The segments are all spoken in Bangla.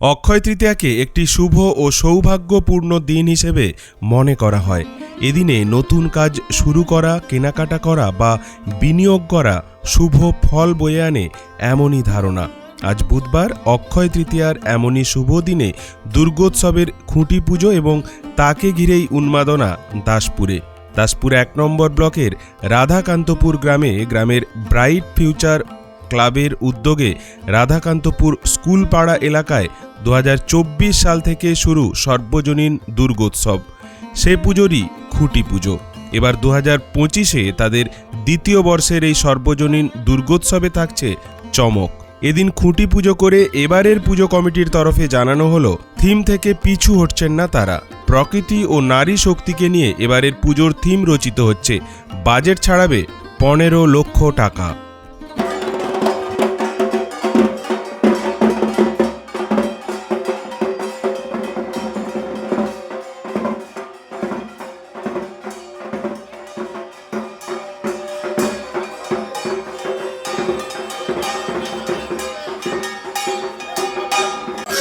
অক্ষয় তৃতীয়াকে একটি শুভ ও সৌভাগ্যপূর্ণ দিন হিসেবে মনে করা হয়। এদিনে নতুন কাজ শুরু করা, কেনাকাটা করা বা বিনিয়োগ করা শুভ ফল বয়ে আনে এমনই ধারণা। আজ বুধবার অক্ষয় তৃতীয়ার এমনই শুভ দিনে দুর্গোৎসবের খুঁটি পুজো এবং তাকে ঘিরেই উন্মাদনা দাসপুরে। দাসপুর এক নম্বর ব্লকের রাধাকান্তপুর গ্রামে গ্রামের ব্রাইট ফিউচার ক্লাবের উদ্যোগে রাধাকান্তপুর স্কুলপাড়া এলাকায় দু হাজার চব্বিশ সাল থেকে শুরু সর্বজনীন দুর্গোৎসব। সে পুজোরই খুঁটি পুজো। এবার দু হাজার পঁচিশে তাদের দ্বিতীয় বর্ষের এই সর্বজনীন দুর্গোৎসবে থাকছে চমক। এদিন খুঁটি পুজো করে এবারের পুজো কমিটির তরফে জানানো হলো, থিম থেকে পিছু হটছেন না তারা। প্রকৃতি ও নারী শক্তিকে নিয়ে এবারের পুজোর থিম রচিত হচ্ছে, বাজেট ছাড়াবে পনেরো লক্ষ টাকা।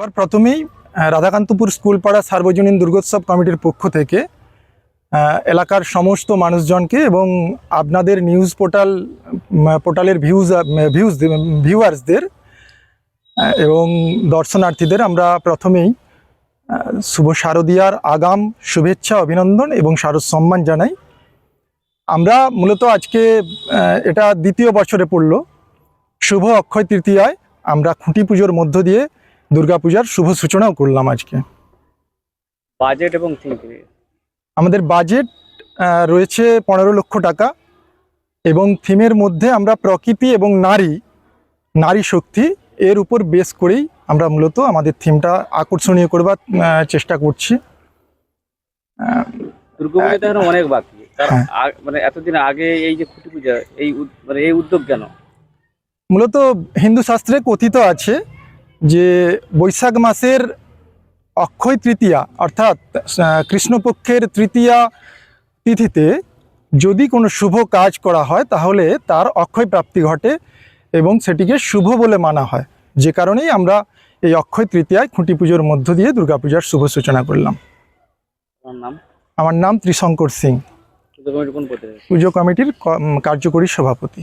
সবার প্রথমেই রাধাকান্তপুর স্কুল পাড়া সার্বজনীন দুর্গোৎসব কমিটির পক্ষ থেকে এলাকার সমস্ত মানুষজনকে এবং আপনাদের নিউজ পোর্টাল পোর্টালের ভিউজ ভিউজ ভিউয়ার্সদের এবং দর্শনার্থীদের আমরা প্রথমেই শুভ শারদীয়ার আগাম শুভেচ্ছা, অভিনন্দন এবং শারদ সম্মান জানাই। আমরা মূলত আজকে এটা দ্বিতীয় বছরে পড়ল। শুভ অক্ষয় তৃতীয়ায় আমরা খুঁটি পুজোর মধ্য দিয়ে দুর্গাপূজার শুভ সূচনাও করলাম আজকে। বাজেট এবং আমাদের বাজেট রয়েছে পনেরো লক্ষ টাকা এবং থিমের মধ্যে আমরা প্রকৃতি এবং নারী নারী শক্তি এর উপর বেস করেই আমরা মূলত আমাদের থিমটা আকর্ষণীয় করবার চেষ্টা করছি। অনেক বাকি। হ্যাঁ। মানে এতদিন আগে এই যে খুঁটি পূজা এই মানে এই উদ্যোগ কেন? মূলত হিন্দু শাস্ত্রে কথিত আছে যে বৈশাখ মাসের অক্ষয় তৃতীয়া অর্থাৎ কৃষ্ণপক্ষের তৃতীয়া তিথিতে যদি কোনো শুভ কাজ করা হয় তাহলে তার অক্ষয় প্রাপ্তি ঘটে এবং সেটিকে শুভ বলে মানা হয়। যে কারণেই আমরা এই অক্ষয় তৃতীয়ায় খুঁটি পুজোর মধ্য দিয়ে দুর্গাপূজার শুভ সূচনা করলাম। আমার নাম? আমার নাম ত্রিশঙ্কর সিং। পুজো কমিটির কার্যকরী সভাপতি।